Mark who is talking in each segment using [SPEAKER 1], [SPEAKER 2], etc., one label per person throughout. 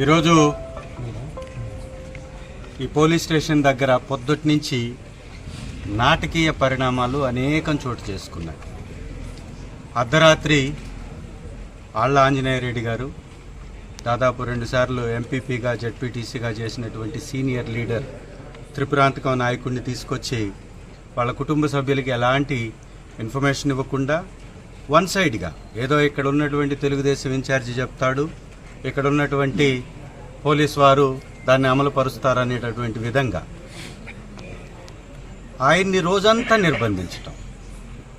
[SPEAKER 1] ఈరోజు ఈ police station దగ్గర పొద్దుటి నుంచి నాటకీయ పరిణామాలు అనేకం చోటు చేసుకున్నాయి. అర్ధరాత్రి ఆళ్ళ ఆంజనేయ రెడ్డి గారు దాదాపు రెండుసార్లు ఎంపీపీగా జడ్పీటీసీగా చేసినటువంటి సీనియర్ లీడర్ త్రిపురాంతకం నాయకుడిని తీసుకొచ్చి వాళ్ళ కుటుంబ సభ్యులకి ఎలాంటి ఇన్ఫర్మేషన్ ఇవ్వకుండా వన్ సైడ్గా ఏదో ఇక్కడ ఉన్నటువంటి తెలుగుదేశం ఇన్ఛార్జి చెప్తాడు ఇక్కడ ఉన్నటువంటి పోలీస్ వారు దాన్ని అమలు పరుస్తారనేటటువంటి విధంగా ఆయన్ని రోజంతా నిర్బంధించటం.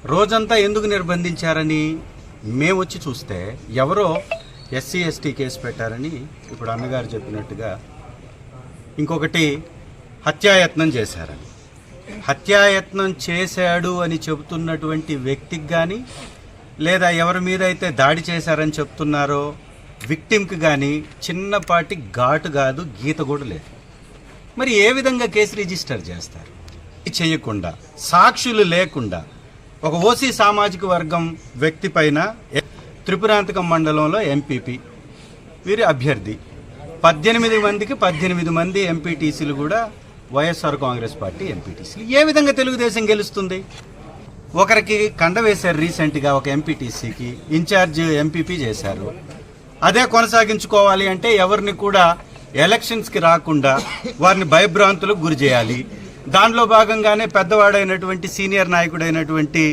[SPEAKER 1] రోజంతా ఎందుకు నిర్బంధించారని మేము వచ్చి చూస్తే ఎవరో ఎస్సీ ఎస్టీ కేసు పెట్టారని ఇప్పుడు అన్నగారు చెప్పినట్టుగా ఇంకొకటి హత్యాయత్నం చేశారని. హత్యాయత్నం చేశాడు అని చెబుతున్నటువంటి వ్యక్తికి కానీ లేదా ఎవరి మీద అయితే దాడి చేశారని చెప్తున్నారో విక్టిమ్కి కానీ చిన్నపాటి ఘాటు కాదు గీత కూడా లేదు. మరి ఏ విధంగా కేసు రిజిస్టర్ చేస్తారు? ఇది చేయకుండా సాక్షులు లేకుండా ఒక ఓసీ సామాజిక వర్గం వ్యక్తి పైన త్రిపురాంతకం మండలంలో ఎంపీపీ వీరి అభ్యర్థి. పద్దెనిమిది మందికి పద్దెనిమిది మంది ఎంపీటీసీలు కూడా వైఎస్ఆర్ కాంగ్రెస్ పార్టీ ఎంపీటీసీలు. ఏ విధంగా తెలుగుదేశం గెలుస్తుంది? ఒకరికి కండ వేశారు రీసెంట్గా ఒక ఎంపీటీసీకి ఇన్ఛార్జ్ ఎంపీపీ చేశారు. అదే కొనసాగించుకోవాలి అంటే ఎవరిని కూడా ఎలక్షన్స్కి రాకుండా వారిని భయభ్రాంతులకు గురి చేయాలి. దానిలో భాగంగానే పెద్దవాడైనటువంటి సీనియర్ నాయకుడైనటువంటి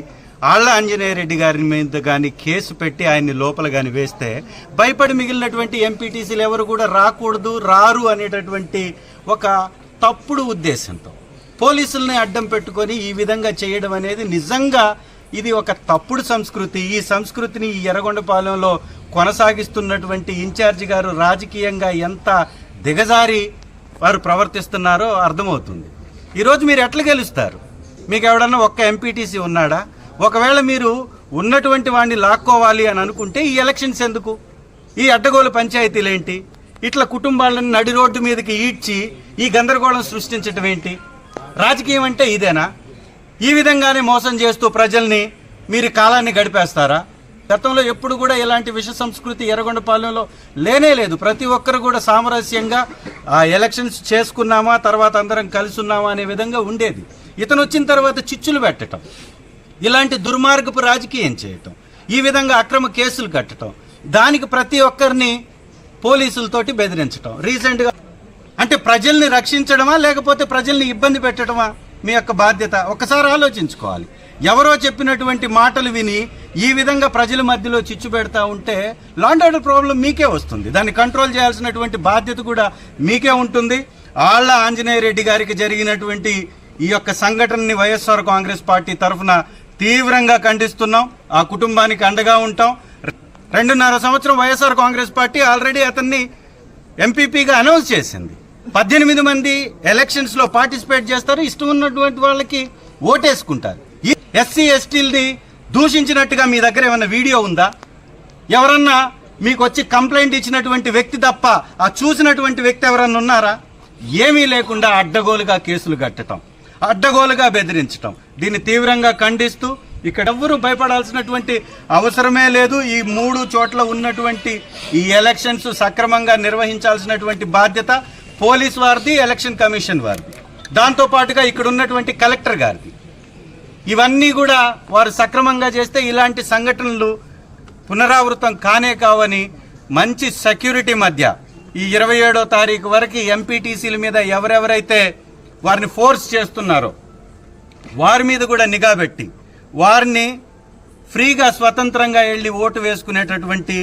[SPEAKER 1] ఆళ్ళ ఆంజనేయ రెడ్డి గారి మీద కానీ కేసు పెట్టి ఆయన్ని లోపల కానీ వేస్తే భయపడి మిగిలినటువంటి ఎంపీటీసీలు ఎవరు కూడా రాకూడదు రారు అనేటటువంటి ఒక తప్పుడు ఉద్దేశంతో పోలీసుల్ని అడ్డం పెట్టుకొని ఈ విధంగా చేయడం అనేది నిజంగా ఇది ఒక తప్పుడు సంస్కృతి. ఈ సంస్కృతిని ఈ ఎర్రగొండపాలెంలో కొనసాగిస్తున్నటువంటి ఇన్ఛార్జి గారు రాజకీయంగా ఎంత దిగజారి వారు ప్రవర్తిస్తున్నారో అర్థమవుతుంది. ఈరోజు మీరు ఎట్లా గెలుస్తారు? మీకు ఎవడన్నా ఒక్క ఎంపీటీసీ ఉన్నాడా? ఒకవేళ మీరు ఉన్నటువంటి వాడిని లాక్కోవాలి అని అనుకుంటే ఈ ఎలక్షన్స్ ఎందుకు? ఈ అడ్డగోలు పంచాయతీలేంటి? ఇట్లా కుటుంబాలను నడి రోడ్డు మీదకి ఈడ్చి ఈ గందరగోళం సృష్టించటం ఏంటి? రాజకీయం అంటే ఇదేనా? ఈ విధంగానే మోసం చేస్తూ ప్రజల్ని మీరు కాలాన్ని గడిపేస్తారా? గతంలో ఎప్పుడు కూడా ఇలాంటి విష సంస్కృతి ఎర్రగొండపాలెంలో లేనే లేదు. ప్రతి ఒక్కరు కూడా సామరస్యంగా ఆ ఎలక్షన్స్ చేసుకున్నామా తర్వాత అందరం కలిసి ఉన్నామా అనే విధంగా ఉండేది. ఇతను వచ్చిన తర్వాత చిచ్చులు పెట్టడం ఇలాంటి దుర్మార్గపు రాజకీయం చేయటం ఈ విధంగా అక్రమ కేసులు కట్టడం దానికి ప్రతి ఒక్కరిని పోలీసులతోటి బెదిరించటం. రీసెంట్గా అంటే ప్రజల్ని రక్షించడమా లేకపోతే ప్రజల్ని ఇబ్బంది పెట్టడమా మీ యొక్క బాధ్యత. ఒకసారి ఆలోచించుకోవాలి. ఎవరో చెప్పినటువంటి మాటలు విని ఈ విధంగా ప్రజల మధ్యలో చిచ్చు పెడతా ఉంటే లాండ్ ఆర్డర్ ప్రాబ్లం మీకే వస్తుంది. దాన్ని కంట్రోల్ చేయాల్సినటువంటి బాధ్యత కూడా మీకే ఉంటుంది. ఆళ్ళ ఆంజనేయ రెడ్డి గారికి జరిగినటువంటి ఈ యొక్క సంఘటనని వైఎస్ఆర్ కాంగ్రెస్ పార్టీ తరఫున తీవ్రంగా ఖండిస్తున్నాం. ఆ కుటుంబానికి అండగా ఉంటాం. రెండున్నర సంవత్సరం వైఎస్ఆర్ కాంగ్రెస్ పార్టీ ఆల్రెడీ అతన్ని ఎంపీపీగా అనౌన్స్ చేసింది. పద్దెనిమిది మంది ఎలక్షన్స్లో పార్టిసిపేట్ చేస్తారు. ఇష్టం ఉన్నటువంటి వాళ్ళకి ఓటేసుకుంటారు. ఈ ఎస్సీ ఎస్టీల్ని దూషించినట్టుగా మీ దగ్గర ఏమైనా వీడియో ఉందా? ఎవరన్నా మీకు వచ్చి కంప్లైంట్ ఇచ్చినటువంటి వ్యక్తి తప్ప ఆ చూసినటువంటి వ్యక్తి ఎవరన్నా ఉన్నారా? ఏమీ లేకుండా అడ్డగోలుగా కేసులు కట్టడం అడ్డగోలుగా బెదిరించటం. దీన్ని తీవ్రంగా ఖండిస్తూ ఇక్కడ ఎవ్వరూ భయపడాల్సినటువంటి అవసరమే లేదు. ఈ మూడు చోట్ల ఉన్నటువంటి ఈ ఎలక్షన్స్ సక్రమంగా నిర్వహించాల్సినటువంటి బాధ్యత పోలీస్ వారిది ఎలక్షన్ కమిషన్ వారిది. దాంతో పాటుగా ఇక్కడ ఉన్నటువంటి కలెక్టర్ గారిది. ఇవన్నీ కూడా వారు సక్రమంగా చేస్తే ఇలాంటి సంఘటనలు పునరావృతం కానే కావని మంచి సెక్యూరిటీ మధ్య ఈ ఇరవై ఏడో తారీఖు వరకు ఎంపీటీసీల మీద ఎవరెవరైతే వారిని ఫోర్స్ చేస్తున్నారో వారి మీద కూడా నిఘా పెట్టి వారిని ఫ్రీగా స్వతంత్రంగా వెళ్ళి ఓటు వేసుకునేటటువంటి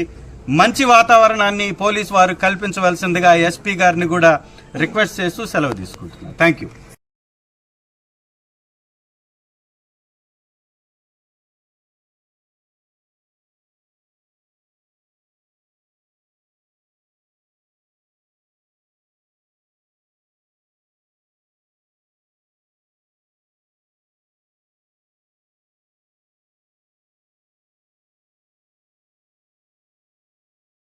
[SPEAKER 1] మంచి వాతావరణాన్ని పోలీసు వారు కల్పించవలసిందిగా ఎస్పీ గారిని కూడా రిక్వెస్ట్ చేస్తూ సెలవు తీసుకుంటున్నాను. Thank you